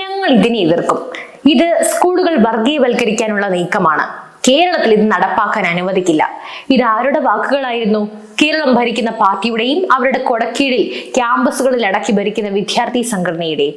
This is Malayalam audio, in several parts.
ഞങ്ങൾ ഇതിനെ എതിർക്കും. ഇത് സ്കൂളുകൾ വർഗീയവൽക്കരിക്കാനുള്ള നീക്കമാണ്. കേരളത്തിൽ ഇത് നടപ്പാക്കാൻ അനുവദിക്കില്ല. ഇത് ആരുടെ വാക്കുകളായിരുന്നു? കേരളം ഭരിക്കുന്ന പാർട്ടിയുടെയും അവരുടെ കൊടക്കീഴിൽ ക്യാമ്പസുകളിൽ അടക്കി ഭരിക്കുന്ന വിദ്യാർത്ഥി സംഘടനയുടെയും.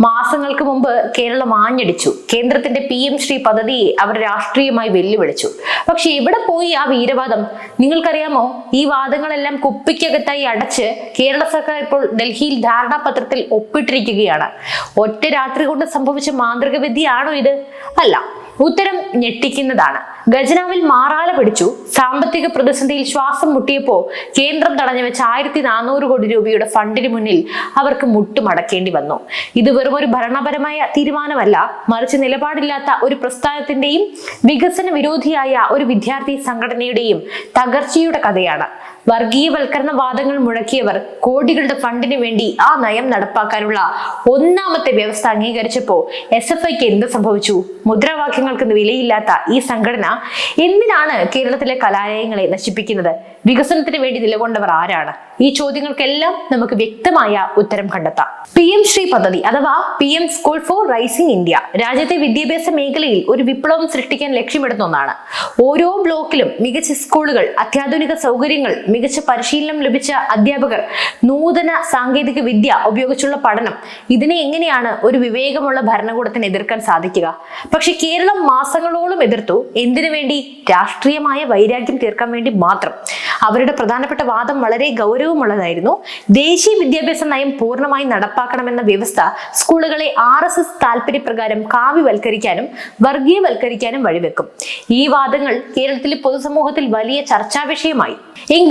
മാസങ്ങൾക്ക് മുമ്പ് കേരളം ആഞ്ഞടിച്ചു. കേന്ദ്രത്തിന്റെ പി എം ശ്രീ പദ്ധതിയെ അവർ രാഷ്ട്രീയമായി വെല്ലുവിളിച്ചു. പക്ഷെ എവിടെ പോയി ആ വീരവാദം? നിങ്ങൾക്കറിയാമോ? ഈ വാദങ്ങളെല്ലാം കുപ്പിക്കകത്തായി അടച്ച് കേരള സർക്കാർ ഇപ്പോൾ ഡൽഹിയിൽ ധാരണാപത്രത്തിൽ ഒപ്പിട്ടിരിക്കുകയാണ്. ഒറ്റ രാത്രി കൊണ്ട് സംഭവിച്ച മാന്ത്രിക വിദ്യയാണോ ഇത്? അല്ല. ഉത്തരം ഞെട്ടിക്കുന്നതാണ്. ഖജനാവിൽ മാറാല പിടിച്ചു. സാമ്പത്തിക പ്രതിസന്ധിയിൽ ശ്വാസം മുട്ടിയപ്പോ കേന്ദ്രം തടഞ്ഞു വെച്ച ആയിരത്തി നാനൂറ് കോടി രൂപയുടെ ഫണ്ടിന് മുന്നിൽ അവർക്ക് മുട്ടുമടക്കേണ്ടി വന്നു. ഇത് വെറും ഒരു ഭരണപരമായ തീരുമാനമല്ല. മറിച്ച് നിലപാടില്ലാത്ത ഒരു പ്രസ്ഥാനത്തിന്റെയും വികസന വിരോധിയായ ഒരു വിദ്യാർത്ഥി സംഘടനയുടെയും തകർച്ചയുടെ കഥയാണ്. വർഗീയവൽക്കരണ വാദങ്ങൾ മുഴക്കിയവർ കോടികളുടെ ഫണ്ടിന് വേണ്ടി ആ നയം നടപ്പാക്കാനുള്ള ഒന്നാമത്തെ വ്യവസ്ഥ അംഗീകരിച്ചപ്പോ എസ് എഫ് ഐക്ക് എന്ത് സംഭവിച്ചു? മുദ്രാവാക്യങ്ങൾക്ക് വിലയില്ലാത്ത ഈ സംഘടന എന്തിനാണ് കേരളത്തിലെ കലാലയങ്ങളെ നശിപ്പിക്കുന്നത്? വികസനത്തിന് വേണ്ടി നിലകൊണ്ടവർ ആരാണ്? ഈ ചോദ്യങ്ങൾക്കെല്ലാം നമുക്ക് വ്യക്തമായ ഉത്തരം കണ്ടെത്താം. പി എം ശ്രീ പദ്ധതി അഥവാ P M school for rising India രാജ്യത്തെ വിദ്യാഭ്യാസ മേഖലയിൽ ഒരു വിപ്ലവം സൃഷ്ടിക്കാൻ ലക്ഷ്യമിടുന്ന ഒന്നാണ്. ഓരോ ബ്ലോക്കിലും മികച്ച സ്കൂളുകൾ അത്യാധുനിക സൗകര്യങ്ങൾ മികച്ച പരിശീലനം ലഭിച്ച അധ്യാപകർ നൂതന സാങ്കേതിക വിദ്യ ഉപയോഗിച്ചുള്ള പഠനം. ഇതിനെ എങ്ങനെയാണ് ഒരു വിവേകമുള്ള ഭരണകൂടത്തിന് എതിർക്കാൻ സാധിക്കുക? പക്ഷെ കേരളം മാസങ്ങളോളം എതിർത്തു. എന്തിനു വേണ്ടി? രാഷ്ട്രീയമായ വൈരാഗ്യം തീർക്കാൻ വേണ്ടി മാത്രം. അവരുടെ പ്രധാനപ്പെട്ട വാദം വളരെ ഗൗരവമുള്ളതായിരുന്നു. ദേശീയ വിദ്യാഭ്യാസ നയം പൂർണമായി നടപ്പാക്കണമെന്ന വ്യവസ്ഥ സ്കൂളുകളെ ആർ എസ് എസ് താല്പര്യപ്രകാരം കാവ്യവൽക്കരിക്കാനും വർഗീയവൽക്കരിക്കാനും വഴിവെക്കും. ഈ വാദങ്ങൾ കേരളത്തിലെ പൊതുസമൂഹത്തിൽ വലിയ ചർച്ചാ വിഷയമായി.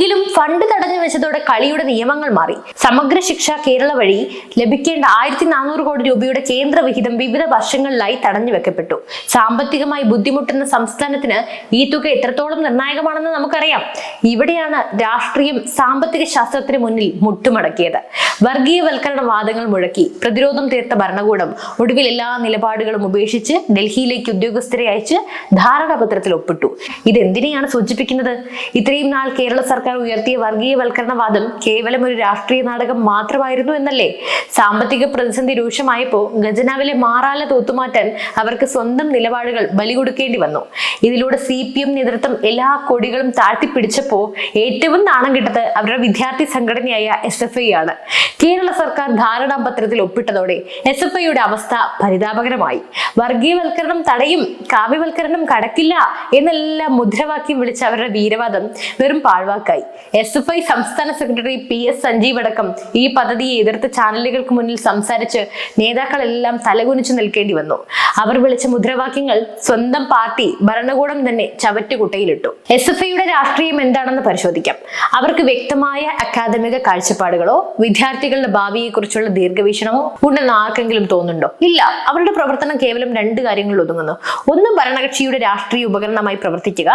എങ്കിലും ഫണ്ട് തടഞ്ഞു വെച്ചതോടെ കളിയുടെ നിയമങ്ങൾ മാറി. സമഗ്ര ശിക്ഷ കേരള വഴി ലഭിക്കേണ്ട ആയിരത്തി നാനൂറ് കോടി രൂപയുടെ കേന്ദ്ര വിഹിതം വിവിധ വർഷങ്ങളിലായി തടഞ്ഞു വെക്കപ്പെട്ടു. സാമ്പത്തികമായി ബുദ്ധിമുട്ടുന്ന സംസ്ഥാനത്തിന് ഈ തുക എത്രത്തോളം നിർണായകമാണെന്ന് നമുക്കറിയാം. ഇവിടെയാണ് രാഷ്ട്രീയം സാമ്പത്തിക ശാസ്ത്രത്തിന് മുന്നിൽ മുട്ടുമടക്കിയത്. വർഗീയവൽക്കരണ വാദങ്ങൾ മുഴക്കി. പ്രതിരോധം തീർത്ത ഭരണകൂടം. ഒടുവിൽ എല്ലാ നിലപാടുകളും ഉപേക്ഷിച്ച് ഡൽഹിയിലേക്ക് ഉദ്യോഗസ്ഥരെ അയച്ച് ധാരണാപത്രത്തിൽ ഒപ്പിട്ടു. ഇതെന്തിനെയാണ് സൂചിപ്പിക്കുന്നത്? ഇത്രയും നാൾ കേരള സർക്കാർ ഉയർത്തിയ വർഗീയവൽക്കരണവാദം കേവലം ഒരു രാഷ്ട്രീയ നാടകം മാത്രമായിരുന്നു എന്നല്ലേ? സാമ്പത്തിക പ്രതിസന്ധി രൂക്ഷമായപ്പോൾ ഖജനാവിലെ മാറാല തൂത്തുമാറ്റാൻ അവർക്ക് സ്വന്തം നിലപാടുകൾ ബലി കൊടുക്കേണ്ടി വന്നു. ഇതിലൂടെ സി പി എം നേതൃത്വം എല്ലാ കൊടികളും താഴ്ത്തിപ്പിടിച്ചപ്പോ ഏറ്റവും നാണം കിട്ടത് അവരുടെ വിദ്യാർത്ഥി സംഘടനയായ എസ് എഫ് ഐ ആണ്. കേരള സർക്കാർ ധാരണാപത്രത്തിൽ ഒപ്പിട്ടതോടെ എസ് എഫ് ഐയുടെ അവസ്ഥ പരിതാപകരമായി. വർഗീയവൽക്കരണം തടയും കാവ്യവൽക്കരണം കടക്കില്ല എന്നെല്ലാം മുദ്രാവാക്യം വിളിച്ച അവരുടെ വീരവാദം വെറും പാഴ്വാക്കായി. എസ് എഫ് ഐ സംസ്ഥാന സെക്രട്ടറി പി എസ് സഞ്ജീവ് അടക്കം ഈ പദ്ധതിയെ എതിർത്ത് ചാനലുകൾക്ക് മുന്നിൽ സംസാരിച്ച് നേതാക്കളെല്ലാം തലകുനിച്ചു നിൽക്കേണ്ടി വന്നു. അവർ വിളിച്ച മുദ്രാവാക്യങ്ങൾ സ്വന്തം പാർട്ടി ഭരണകൂടം തന്നെ ചവറ്റുകുട്ടയിലിട്ടു. എസ് എഫ് ഐയുടെ രാഷ്ട്രീയം എന്താണെന്ന് പരിശോധിക്കാം. അവർക്ക് വ്യക്തമായ അക്കാദമിക കാഴ്ചപ്പാടുകളോ വിദ്യാർത്ഥികളുടെ ഭാവിയെക്കുറിച്ചുള്ള ദീർഘവീക്ഷണമോ ഉണ്ടെന്ന് ആർക്കെങ്കിലും തോന്നുന്നുണ്ടോ? ഇല്ല. അവരുടെ പ്രവർത്തനം കേവലം രണ്ട് കാര്യങ്ങളിൽ ഒതുങ്ങുന്നു. ഒന്ന് ഭരണകക്ഷിയുടെ രാഷ്ട്രീയ ഉപകരണമായി പ്രവർത്തിക്കുക.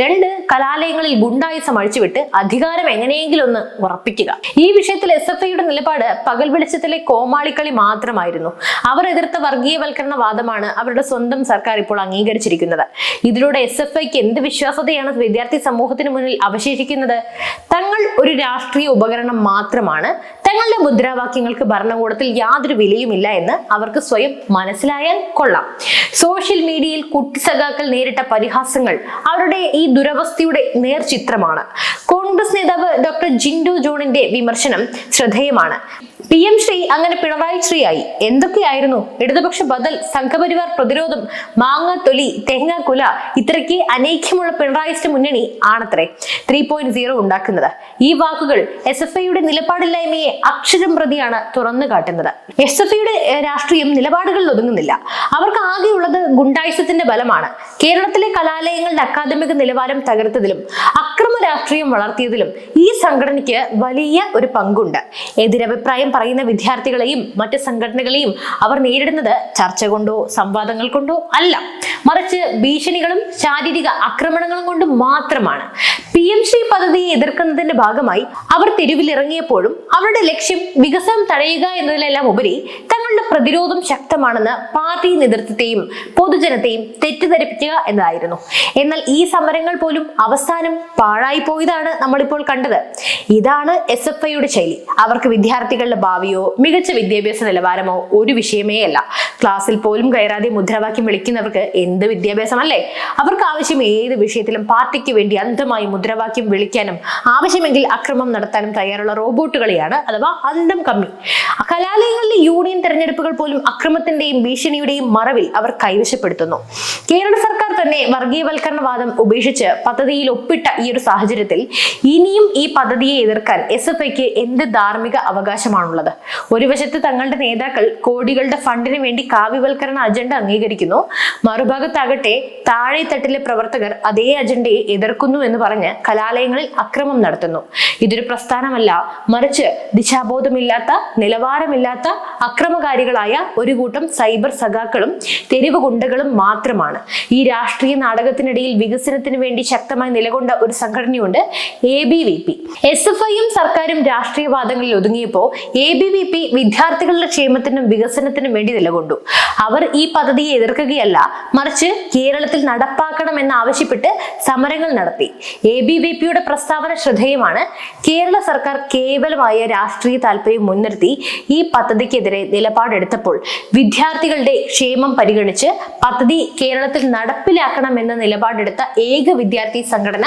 രണ്ട് കലാലയങ്ങളിൽ ഗുണ്ടായുസം അഴിച്ചുവിട്ട് അധികാരം എങ്ങനെയെങ്കിലും ഒന്ന് ഉറപ്പിക്കുക. ഈ വിഷയത്തിൽ എസ് എഫ് ഐയുടെ നിലപാട് പകൽ വെളിച്ചത്തിലെ കോമാളിക്കളി മാത്രമായിരുന്നു. അവർ എതിർത്ത വർഗീയവൽക്കരണ വാദമാണ് അവരുടെ സ്വന്തം സർക്കാർ ഇപ്പോൾ അംഗീകരിച്ചിരിക്കുന്നത്. ഇതിലൂടെ എസ് എഫ് ഐക്ക് എന്ത് വിശ്വാസതയാണ് വിദ്യാർത്ഥി സമൂഹത്തിന് മുന്നിൽ അവശേഷിക്കുന്നത്? തങ്ങൾ ഒരു രാഷ്ട്രീയ ഉപകരണം മാത്രമാണ്. തങ്ങളുടെ മുദ്രാവാക്യങ്ങൾക്ക് ഭരണകൂടത്തിൽ യാതൊരു വിലയുമില്ല എന്ന് അവർക്ക് സ്വയം മനസ്സിലായാൽ കൊള്ളാം. സോഷ്യൽ മീഡിയയിൽ കുട്ടിസഖാക്കൾ നേരിട്ട പരിഹാസങ്ങൾ അവരുടെ ഈ ദുരവസ്ഥയുടെ നേർചിത്രമാണ്. കോൺഗ്രസ് നേതാവ് ഡോക്ടർ ജിൻഡു ജോണിന്റെ വിമർശനം ശ്രദ്ധേയമാണ്. പി എം ശ്രീ അങ്ങനെ പിണറായി ശ്രീയായി. എന്തൊക്കെയായിരുന്നു? ഇടതുപക്ഷ ബദൽ സംഘപരിവാർ പ്രതിരോധം മാങ്ങ തൊലി തേങ്ങ കുല ഇത്രയ്ക്ക് അനൈക്യമുള്ള പിണറായിസ്റ്റ് മുന്നണി ആണത്രേ? ത്രീ പോയിന്റ് സീറോ ഉണ്ടാക്കുന്നത്. ഈ വാക്കുകൾ എസ് എഫ് ഐയുടെ നിലപാടില്ലായ്മയെ അക്ഷരം പ്രതിയാണ് തുറന്നു കാട്ടുന്നത്. എസ് എഫ് ഐയുടെ രാഷ്ട്രീയം നിലപാടുകളിൽ ഒതുങ്ങുന്നില്ല. അവർക്ക് ആകെയുള്ളത് ഗുണ്ടായുസത്തിന്റെ ബലമാണ്. കേരളത്തിലെ കലാലയങ്ങളുടെ അക്കാദമിക നിലവാരം തകർത്തതിലും അക്രമ രാഷ്ട്രീയം വളർത്തിയതിലും ഈ സംഘടനയ്ക്ക് വലിയ ഒരു പങ്കുണ്ട്. എതിരഭിപ്രായം പറയുന്ന വിദ്യാർത്ഥികളെയും മറ്റ് സംഘടനകളെയും അവർ നേരിടുന്നത് ചർച്ച കൊണ്ടോ സംവാദങ്ങൾ കൊണ്ടോ അല്ല. മറിച്ച് ഭീഷണികളും ശാരീരിക ആക്രമണങ്ങളും കൊണ്ട് മാത്രമാണ്. പി എം ശ്രീ പദ്ധതിയെ എതിർക്കുന്നതിന്റെ ഭാഗമായി അവർ തെരുവിലിറങ്ങിയപ്പോഴും അവരുടെ ലക്ഷ്യം വികസനം തടയുക എന്നതിലെല്ലാം ഉപരി തങ്ങളുടെ പ്രതിരോധം ശക്തമാണെന്ന് പാർട്ടി നേതൃത്വത്തെയും പൊതുജനത്തെയും തെറ്റിദ്ധരിപ്പിക്കുക എന്നതായിരുന്നു. എന്നാൽ ഈ സമരങ്ങൾ പോലും അവസാനം പാഴായി പോയതാണ് നമ്മളിപ്പോൾ കണ്ടത്. ഇതാണ് എസ് എഫ് ഐയുടെ ശൈലി. അവർക്ക് വിദ്യാർത്ഥികളുടെ ഭാവിയോ മികച്ച വിദ്യാഭ്യാസ നിലവാരമോ ഒരു വിഷയമേ അല്ല. ക്ലാസ്സിൽ പോലും കയറാതെ മുദ്രാവാക്യം വിളിക്കുന്നവർക്ക് എന്ത് വിദ്യാഭ്യാസമല്ലേ? അവർക്ക് ആവശ്യം ഏത് വിഷയത്തിലും പാർട്ടിക്ക് വേണ്ടി അന്ധമായി മുദ്രാവാക്യം വിളിക്കാനും ആവശ്യമെങ്കിൽ അക്രമം നടത്താനും തയ്യാറുള്ള റോബോട്ടുകളെയാണ് അഥവാ അന്തം കമ്മി. കലാലയങ്ങളിലെ യൂണിയൻ തെരഞ്ഞെടുപ്പുകൾ പോലും അക്രമത്തിന്റെയും ഭീഷണിയുടെയും മറവിൽ അവർ കൈവശപ്പെടുത്തുന്നു. കേരള സർക്കാർ തന്നെ വർഗീയവൽക്കരണവാദം ഉപേക്ഷിച്ച് പദ്ധതിയിൽ ഒപ്പിട്ട ഈ ഒരു സാഹചര്യത്തിൽ ഇനിയും ഈ പദ്ധതിയെ എതിർക്കാൻ എസ് എഫ് ഐക്ക് എന്ത് ധാർമ്മിക അവകാശമാണുള്ളത് ഒരു വശത്ത് തങ്ങളുടെ നേതാക്കൾ കോടികളുടെ ഫണ്ടിന് വേണ്ടി കാവ്യവൽക്കരണ അജണ്ട അംഗീകരിക്കുന്നു. മറുഭാഗത്താകട്ടെ താഴെത്തട്ടിലെ പ്രവർത്തകർ അതേ അജണ്ടയെ എതിർക്കുന്നു എന്ന് പറഞ്ഞ് കലാലയങ്ങളിൽ അക്രമം നടത്തുന്നു. ഇതൊരു പ്രസ്ഥാനമല്ല. മറിച്ച് ദിശാബോധമില്ലാത്ത നിലവാരമില്ലാത്ത അക്രമകാരികളായ ഒരു കൂട്ടം സൈബർ സഖാക്കളും തെരുവ് ഗുണ്ടകളും മാത്രമാണ്. ഈ രാഷ്ട്രീയ നാടകത്തിനിടയിൽ വികസനത്തിന് വേണ്ടി ശക്തമായി നിലകൊണ്ട ഒരു സംഘടനയുണ്ട് A B V P S F ഐയും സർക്കാരും രാഷ്ട്രീയവാദങ്ങളിൽ ഒതുങ്ങിയപ്പോൾ എ ബി വി പി വിദ്യാർത്ഥികളുടെ ക്ഷേമത്തിനും വികസനത്തിനും വേണ്ടി നിലകൊണ്ടു. അവർ ഈ പദ്ധതിയെ എതിർക്കുകയല്ല മറിച്ച് കേരളത്തിൽ നടപ്പാക്കണമെന്ന് ആവശ്യപ്പെട്ട് സമരങ്ങൾ നടത്തി. എ ബി വി പിയുടെ പ്രസ്താവന ശ്രദ്ധേയമാണ്. കേരള സർക്കാർ കേവലമായ രാഷ്ട്രീയ താല്പര്യം മുൻനിർത്തി ഈ പദ്ധതിക്കെതിരെ നിലപാടെടുത്തപ്പോൾ വിദ്യാർത്ഥികളുടെ ക്ഷേമം പരിഗണിച്ച് പദ്ധതി കേരളത്തിൽ നടപ്പിലാക്കണമെന്ന നിലപാടെടുത്ത ഏക വിദ്യാർത്ഥി സംഘടന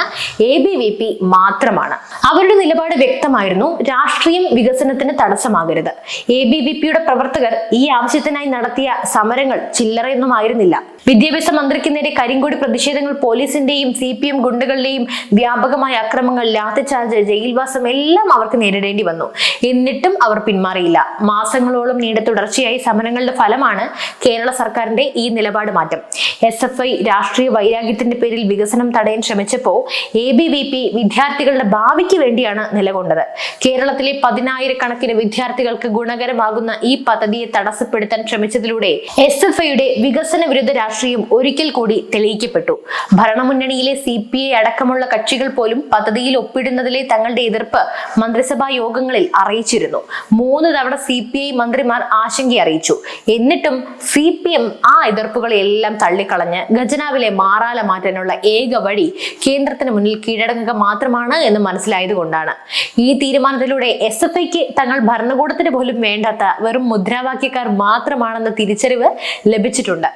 എ ബി വി പി മാത്രമാണ്. അവരുടെ നിലപാട് വ്യക്തമായിരുന്നു. രാഷ്ട്രീയം വികസനത്തിന് തടസ്സമാകരുത്. എ ബി വി പിയുടെ പ്രവർത്തകർ ഈ ആവശ്യത്തിനായി നടത്തിയ സമരങ്ങൾ ചില്ലറയൊന്നും ആയിരുന്നില്ല. വിദ്യാഭ്യാസ മന്ത്രിക്ക് നേരെ കരിങ്കോടി പ്രതിഷേധങ്ങൾ പോലീസിന്റെയും സി പി എം ഗുണ്ടകളുടെയും വ്യാപകമായ അക്രമങ്ങൾ ലാത്തിച്ചാർജ് ജയിൽവാസം എല്ലാം അവർക്ക് നേരിടേണ്ടി വന്നു. എന്നിട്ടും അവർ പിന്മാറിയില്ല. മാസങ്ങളോളം നീണ്ട തുടർച്ചയായി സമരങ്ങളുടെ ഫലമാണ് കേരള സർക്കാരിന്റെ ഈ നിലപാട് മാറ്റം. എസ് എഫ് ഐ രാഷ്ട്രീയ വൈരാഗ്യത്തിന്റെ പേരിൽ വികസനം തടയാൻ ശ്രമിച്ചപ്പോൾ എ ബി വി പി വിദ്യാർത്ഥികളുടെ ഭാവിക്ക് വേണ്ടിയാണ് നിലകൊണ്ടത്. കേരളത്തിലെ പതിനായിരക്കണക്കിന് വിദ്യാർത്ഥികൾക്ക് ഗുണകരമാകുന്ന ഈ പദ്ധതിയെ തടസ്സപ്പെടുത്താൻ ശ്രമിച്ചതിലൂടെ എസ് എഫ് ഐയുടെ വികസന വിരുദ്ധ രാഷ്ട്രീയം ഒരിക്കൽ കൂടി തെളിയിക്കപ്പെട്ടു. ഭരണമുന്നണിയിലെ സി പി ഐ അടക്കമുള്ള കക്ഷികൾ പോലും പദ്ധതിയിൽ ഒപ്പിടുന്നതിലെ തങ്ങളുടെ എതിർപ്പ് മന്ത്രിസഭാ യോഗങ്ങളിൽ അറിയിച്ചിരുന്നു. മൂന്ന് തവണ സി പി ഐ മന്ത്രിമാർ ആശങ്ക അറിയിച്ചു. എന്നിട്ടും സി പി എം ആ എതിർപ്പുകളെല്ലാം തള്ളിക്കളഞ്ഞ് ഖജനാവിലെ മാറാല മാറ്റാനുള്ള ഏക വഴി കേന്ദ്രത്തിന് മുന്നിൽ കീഴടങ്ങുക മാത്രമാണ് എന്ന് മനസ്സിലായതുകൊണ്ടാണ്. ഈ തീരുമാനത്തിലൂടെ എസ് എഫ് ഐക്ക് തങ്ങൾ ഭരണകൂടത്തിന് പോലും വേണ്ടാത്ത വെറും മുദ്രാവാക്യക്കാർ മാത്രമാണെന്ന തിരിച്ചറിവ് ലഭിച്ചിട്ടുണ്ട്.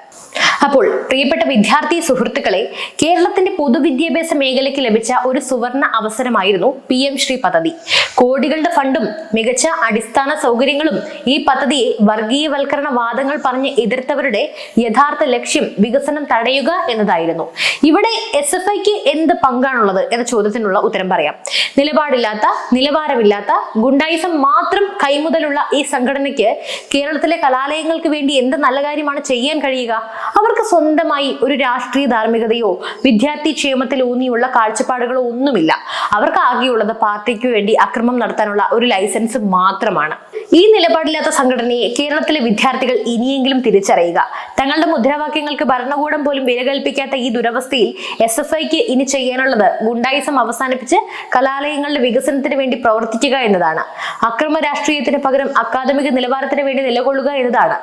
അപ്പോൾ പ്രിയപ്പെട്ട വിദ്യാർത്ഥി സുഹൃത്തുക്കളെ കേരളത്തിന്റെ പൊതുവിദ്യാഭ്യാസ മേഖലയ്ക്ക് ലഭിച്ച ഒരു സുവർണ അവസരമായിരുന്നു പി എം ശ്രീ പദ്ധതി. കോടികളുടെ ഫണ്ടും മികച്ച അടിസ്ഥാന സൗകര്യങ്ങളും ഈ പദ്ധതിയെ വർഗീയവൽക്കരണ വാദങ്ങൾ പറഞ്ഞ് എതിർത്തവരുടെ യഥാർത്ഥ ലക്ഷ്യം വികസനം തടയുക എന്നതായിരുന്നു. ഇവിടെ എസ് എഫ് ഐക്ക് എന്ത് പങ്കാണുള്ളത് എന്ന ചോദ്യത്തിനുള്ള ഉത്തരം പറയാം. നിലപാടില്ലാത്ത നിലവാരമില്ലാത്ത ഗുണ്ടായിസം മാത്രം കൈമുതലുള്ള ഈ സംഘടനയ്ക്ക് കേരളത്തിലെ കലാലയങ്ങൾക്ക് വേണ്ടി എന്ത് നല്ല കാര്യമാണ് ചെയ്യാൻ കഴിയുക? അവർക്ക് സ്വന്തമായി ഒരു രാഷ്ട്രീയ ധാർമ്മികതയോ വിദ്യാർത്ഥി ക്ഷേമത്തിൽ ഊന്നിയുള്ള കാഴ്ചപ്പാടുകളോ ഒന്നുമില്ല. അവർക്ക് ആകെയുള്ളത് പാർട്ടിക്ക് വേണ്ടി അക്രമം നടത്താനുള്ള ഒരു ലൈസൻസ് മാത്രമാണ്. ഈ നിലപാടില്ലാത്ത സംഘടനയെ കേരളത്തിലെ വിദ്യാർത്ഥികൾ ഇനിയെങ്കിലും തിരിച്ചറിയുക. തങ്ങളുടെ മുദ്രാവാക്യങ്ങൾക്ക് ഭരണകൂടം പോലും വില കൽപ്പിക്കാത്ത ഈ ദുരവസ്ഥയിൽ എസ് എഫ് ഐക്ക് ഇനി ചെയ്യാനുള്ളത് ഗുണ്ടായിസം അവസാനിപ്പിച്ച് കലാലയങ്ങളുടെ വികസനത്തിന് വേണ്ടി പ്രവർത്തിക്കുക എന്നതാണ്. അക്രമ രാഷ്ട്രീയത്തിന് പകരം അക്കാദമിക നിലവാരത്തിന് വേണ്ടി നിലകൊള്ളുക എന്നതാണ്.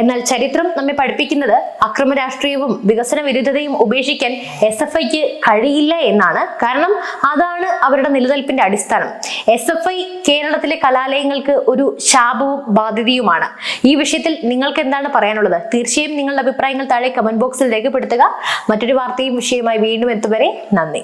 എന്നാൽ ചരിത്രം നമ്മെ പഠിപ്പിക്കുന്നത് അക്രമ രാഷ്ട്രീയവും വികസന വിരുദ്ധതയും ഉപേക്ഷിക്കാൻ എസ് എഫ് ഐക്ക് കഴിയില്ല എന്നാണ്. കാരണം അതാണ് അവരുടെ നിലനിൽപ്പിന്റെ അടിസ്ഥാനം. എസ് എഫ് ഐ കേരളത്തിലെ കലാലയങ്ങൾക്ക് ഒരു ശാപവും ബാധ്യതയുമാണ്. ഈ വിഷയത്തിൽ നിങ്ങൾക്ക് എന്താണ് പറയാനുള്ളത്? തീർച്ചയായും നിങ്ങളുടെ അഭിപ്രായങ്ങൾ താഴെ കമന്റ് ബോക്സിൽ രേഖപ്പെടുത്തുക. മറ്റൊരു വാർത്തയും വിഷയവുമായി വീണ്ടും എത്തുവരെ നന്ദി.